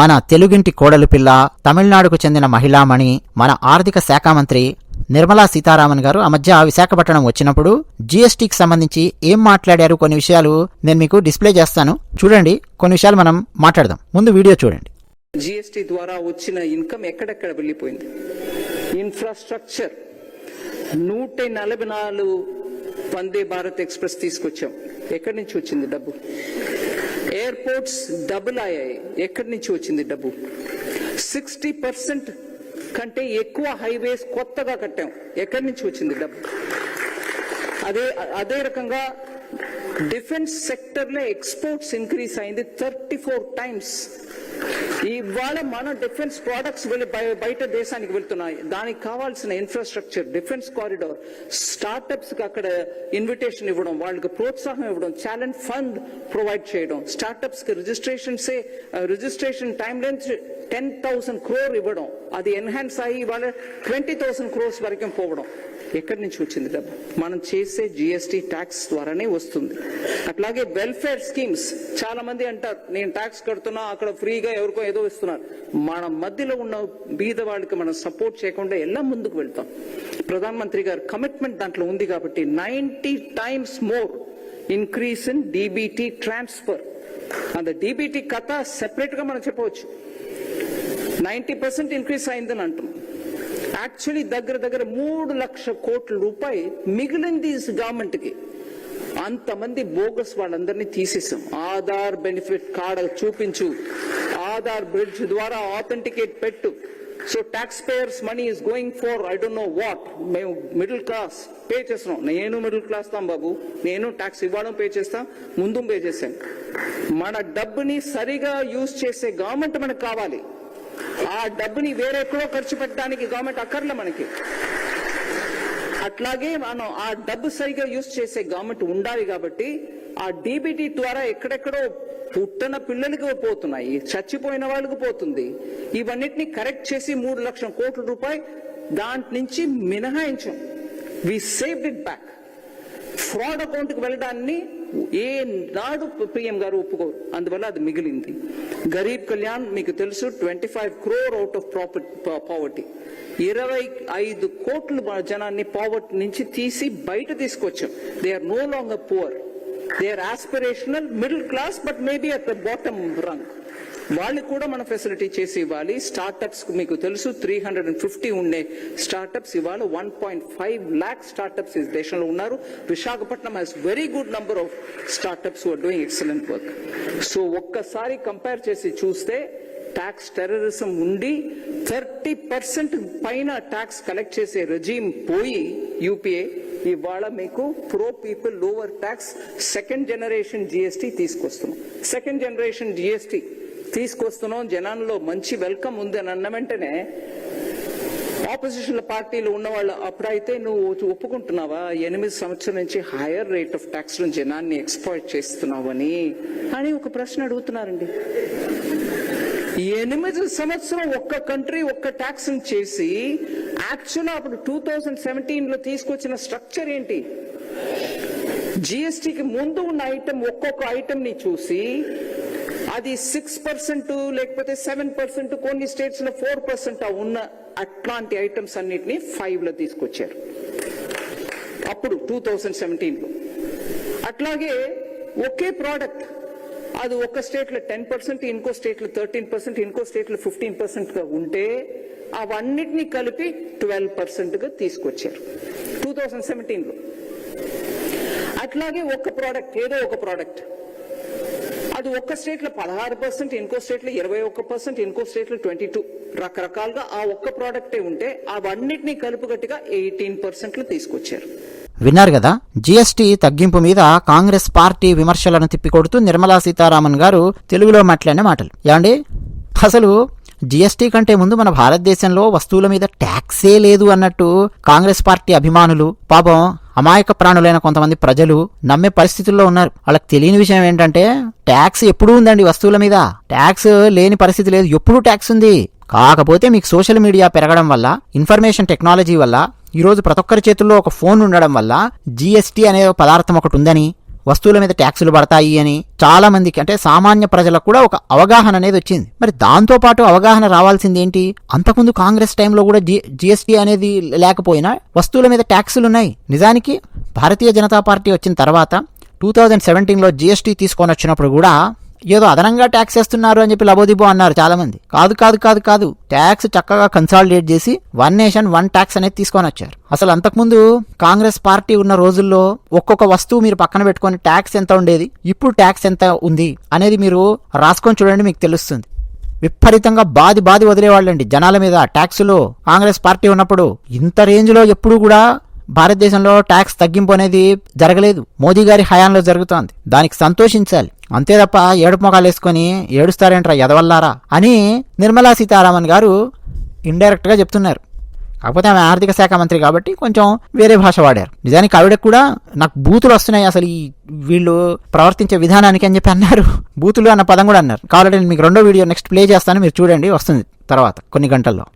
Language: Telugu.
మన తెలుగింటి కోడలు పిల్ల తమిళనాడుకు చెందిన మహిళామణి మన ఆర్థిక శాఖ మంత్రి నిర్మలా సీతారామన్ గారు ఆ మధ్య విశాఖపట్నం వచ్చినప్పుడు జీఎస్టీకి సంబంధించి ఏం మాట్లాడారు కొన్ని విషయాలు నేను మీకు డిస్ప్లే చేస్తాను. చూడండి కొన్ని విషయాలు మనం మాట్లాడదాం. ముందు వీడియో చూడండి. జిఎస్టి ద్వారా వచ్చిన ఇన్కమ్ ఎక్కడెక్కడ వెళ్ళిపోయింది? ఇన్ఫ్రాస్ట్రక్చర్. నూట నలభై నాలుగు వందే భారత్ ఎక్స్ప్రెస్ తీసుకొచ్చాం. ఎక్కడి నుంచి వచ్చింది డబ్బు? ఎయిర్పోర్ట్స్ డబుల్ అయ్యాయి. ఎక్కడి నుంచి వచ్చింది డబ్బు? సిక్స్టీ పర్సెంట్ కంటే ఎక్కువ హైవేస్ కొత్తగా కట్టాం. ఎక్కడి నుంచి వచ్చింది డబ్బు? అదే అదే రకంగా డిఫెన్స్ సెక్టర్లో ఎక్స్పోర్ట్స్ ఇంక్రీస్ అయింది థర్టీ ఫోర్ టైమ్స్ ఇవాళ మన డిఫెన్స్ ప్రొడక్ట్స్ వెళ్ళి బయట దేశానికి వెళ్తున్నాయి. దానికి కావాల్సిన ఇన్ఫ్రాస్ట్రక్చర్ డిఫెన్స్ కారిడార్ స్టార్టప్స్కి అక్కడ ఇన్విటేషన్ ఇవ్వడం వాళ్ళకి ప్రోత్సాహం ఇవ్వడం ఛాలెంజ్ ఫండ్ ప్రొవైడ్ చేయడం స్టార్టప్స్కి registrations registration timelines ten thousand crore ఇవ్వడం. అది ఎన్హాన్స్ అయ్యి ఇవాళ ట్వంటీ థౌసండ్ క్రోర్స్ వరకు పోవడం. ఎక్కడి నుంచి వచ్చింది డబ్బు మనం చేసే జిఎస్టీ ట్యాక్స్ ద్వారానే వస్తుంది. అట్లాగే వెల్ఫేర్ స్కీమ్స్ చాలా మంది అంటారు నేను ట్యాక్స్ కడుతున్నా అక్కడ ఫ్రీగా ఎవరికో ఏదో ఇస్తున్నారు. మన మధ్యలో ఉన్న బీద వాళ్ళకి మనం సపోర్ట్ చేయకుండా ఎలా ముందుకు వెళ్తాం? ప్రధానమంత్రి గారు కమిట్మెంట్ దాంట్లో ఉంది కాబట్టి ninety times more increase in DBT transfer అంత డీబీటీ కథ సెపరేట్గా మనం చెప్పవచ్చు. నైంటీ పర్సెంట్ ఇంక్రీస్ అయిందని అంటున్నాం యాక్చువల్లీ దగ్గర దగ్గర మూడు లక్ష కోట్ల రూపాయి మిగిలింది గవర్నమెంట్కి అంతమంది బోగస్ వాళ్ళందరినీ తీసేసాం. ఆధార్ బెనిఫిట్ కార్డు చూపించు. ఆధార్ బ్రిడ్జ్ ద్వారా ఆథెంటికేట్ పెట్టు. So tax payers money is going far I don't know what మేము మిడిల్ క్లాస్ పే చేస్తున్నాం. నేను మిడిల్ క్లాస్ తాం బాబు. నేను ట్యాక్స్ ఇవ్వడం పే చేస్తాం. ముందు పే చేశాను. మన డబ్బుని సరిగా యూజ్ చేసే గవర్నమెంట్ మనకు కావాలి. ఆ డబ్బుని వేరెక్కడో ఖర్చు పెట్టడానికి గవర్నమెంట్ అక్కర్లే మనకి. అట్లాగే మనం ఆ డబ్బు సరిగా యూజ్ చేసే గవర్నమెంట్ ఉండాలి కాబట్టి ఆ డీబీటీ ద్వారా ఎక్కడెక్కడో పుట్టిన పిల్లలకి పోతున్నాయి చచ్చిపోయిన వాళ్ళకి పోతుంది. ఇవన్నిటిని కరెక్ట్ చేసి మూడు లక్షల కోట్ల రూపాయలు దాంట్ నుంచి మినహాయించాం. We saved it back fraud అకౌంట్కి వెళ్ళడాన్ని ఏ నాడు పిఎం గారు ఒప్పుకోరు అందువల్ల అది మిగిలింది. గరీబ్ కళ్యాణ్ మీకు తెలుసు twenty five crore out of property poverty. ఇరవై ఐదు కోట్ల జనాన్ని పావర్టీ నుంచి తీసి బయట తీసుకొచ్చాం. They are no long poor they are aspirational middle class but maybe at the bottom rung వాళ్ళకి కూడా మనం ఫెసిలిటీ చేసి ఇవ్వాలి. స్టార్టప్స్ మీకు తెలుసు త్రీ హండ్రెడ్ అండ్ ఫిఫ్టీ ఉండే స్టార్టప్స్ ఇవాళ one point five lakh startups ఈ దేశంలో ఉన్నారు. Visakhapatnam has very good number of startups are doing excellent work so ఒక్కసారి కంపేర్ చేసి చూస్తే ట్యాక్స్ టెర్రరిజం ఉండి థర్టీ పర్సెంట్ పైన ట్యాక్స్ కలెక్ట్ చేసే రెజీమ్ పోయి యూపీఏ ఇవాళ మీకు pro people lower tax second generation GST తీసుకొస్తున్నాం. సెకండ్ జనరేషన్ జిఎస్టీ తీసుకొస్తున్నాం. జనాల్లో మంచి వెల్కమ్ ఉంది అని అన్న వెంటనే ఆపోజిషన్ పార్టీలు ఉన్నవాళ్ళు అప్పుడైతే నువ్వు ఒప్పుకుంటున్నావా? ఎనిమిది సంవత్సరం నుంచి హైయర్ రేట్ ఆఫ్ ట్యాక్స్ జనాన్ని ఎక్స్పాయిట్ చేస్తున్నావని అని ఒక ప్రశ్న అడుగుతున్నారండి. ఎనిమిది సంవత్సరం ఒక్క కంట్రీ ఒక్క ట్యాక్స్ చేసి యాక్చువల్ అప్పుడు టూ థౌజండ్ సెవెంటీన్లో తీసుకొచ్చిన స్ట్రక్చర్ ఏంటి? జిఎస్టికి ముందు ఉన్న ఐటమ్ ఒక్కొక్క ఐటమ్ని చూసి అది సిక్స్ పర్సెంట్ లేకపోతే సెవెన్ పర్సెంట్ కొన్ని స్టేట్స్లో ఫోర్ పర్సెంట్ ఉన్న అట్లాంటి ఐటమ్స్ అన్నిటిని ఫైవ్లో తీసుకొచ్చారు. అప్పుడు టూ థౌజండ్ సెవెంటీన్లో. అట్లాగే ఒకే ప్రోడక్ట్ అది ఒక స్టేట్లో టెన్ పర్సెంట్ ఇంకో స్టేట్లో థర్టీన్ పర్సెంట్ ఇంకో స్టేట్లో ఫిఫ్టీన్ పర్సెంట్గా ఉంటే అవన్నిటిని కలిపి ట్వెల్వ్ పర్సెంట్గా తీసుకొచ్చారు. టూ థౌజండ్ సెవెంటీన్లో. అట్లాగే ఒక ప్రోడక్ట్ ఏదో ఒక ప్రోడక్ట్ అది ఒక్క స్టేట్లో పదహారు పర్సెంట్ ఇంకో స్టేట్లో ఇరవై ఒక్క పర్సెంట్ ఇంకో స్టేట్లో ట్వంటీ టూ రకరకాలుగా ఆ ఒక్క ప్రోడక్టే ఉంటే అవన్నిటినీ కలుపుగట్టుగా ఎయిటీన్ పర్సెంట్లు తీసుకొచ్చారు. విన్నారు కదా జీఎస్టీ తగ్గింపు మీద కాంగ్రెస్ పార్టీ విమర్శలను తిప్పికొడుతూ నిర్మలా సీతారామన్ గారు తెలుగులో మాట్లాడిన మాటలు. ఏమండి? అసలు జీఎస్టీ కంటే ముందు మన భారతదేశంలో వస్తువుల మీద ట్యాక్సే లేదు అన్నట్టు కాంగ్రెస్ పార్టీ అభిమానులు. పాపం అమాయక ప్రాణులైన కొంతమంది ప్రజలు నమ్మే పరిస్థితుల్లో ఉన్నారు. వాళ్ళకి తెలియని విషయం ఏంటంటే ట్యాక్స్ ఎప్పుడూ ఉందండి వస్తువుల మీద. ట్యాక్స్ లేని పరిస్థితి లేదు. ఎప్పుడూ ట్యాక్స్ ఉంది. కాకపోతే మీకు సోషల్ మీడియా పెరగడం వల్ల ఇన్ఫర్మేషన్ టెక్నాలజీ వల్ల ఈరోజు ప్రతి ఒక్కరి చేతుల్లో ఒక ఫోన్ ఉండడం వల్ల జీఎస్టీ అనే పదార్థం ఒకటి ఉందని వస్తువుల మీద ట్యాక్సులు పడతాయి అని చాలామందికి అంటే సామాన్య ప్రజలకు కూడా ఒక అవగాహన అనేది వచ్చింది. మరి దాంతోపాటు అవగాహన రావాల్సింది ఏంటి? అంతకుముందు కాంగ్రెస్ టైంలో కూడా జి జిఎస్టీ అనేది లేకపోయినా వస్తువుల మీద ట్యాక్సులు ఉన్నాయి. నిజానికి భారతీయ జనతా పార్టీ వచ్చిన తర్వాత టూ థౌజండ్ సెవెంటీన్లో జిఎస్టీ తీసుకొని వచ్చినప్పుడు కూడా ఏదో అదనంగా ట్యాక్స్ వేస్తున్నారు అని చెప్పి లబోదిబో అన్నారు చాలా మంది కాదు కాదు కాదు కాదు. ట్యాక్స్ చక్కగా కన్సాలిడేట్ చేసి వన్ నేషన్ వన్ ట్యాక్స్ అనేది తీసుకొని వచ్చారు. అసలు అంతకుముందు కాంగ్రెస్ పార్టీ ఉన్న రోజుల్లో ఒక్కొక్క వస్తువు మీరు పక్కన పెట్టుకొని ట్యాక్స్ ఎంత ఉండేది? ఇప్పుడు ట్యాక్స్ ఎంత ఉంది? అనేది మీరు రాసుకొని చూడండి మీకు తెలుస్తుంది. విపరీతంగా బాది బాది వదిలేవాళ్ళండి జనాల మీద. ట్యాక్సులు కాంగ్రెస్ పార్టీ ఉన్నప్పుడు ఇంత రేంజ్లో ఎప్పుడు కూడా భారతదేశంలో ట్యాక్స్ తగ్గింపు అనేది జరగలేదు. మోదీ గారి హయాంలో జరుగుతోంది. దానికి సంతోషించాలి. అంతే తప్ప ఏడుపు మొఖాలు వేసుకొని ఏడుస్తారేంట్రా ఎదవల్లారా అని నిర్మలా సీతారామన్ గారు ఇండైరెక్ట్గా చెప్తున్నారు. కాకపోతే ఆమె ఆర్థిక శాఖ మంత్రి కాబట్టి కొంచెం వేరే భాష వాడారు. నిజానికి ఆవిడకు కూడా నాకు బూతులు వస్తున్నాయి అసలు ఈ వీళ్ళు ప్రవర్తించే విధానానికి అని చెప్పి అన్నారు. బూతులు అన్న పదం కూడా అన్నారు. కావాలంటే నేను మీకు రెండో వీడియో నెక్స్ట్ ప్లే చేస్తాను. మీరు చూడండి. వస్తుంది తర్వాత. కొన్ని గంటల్లో.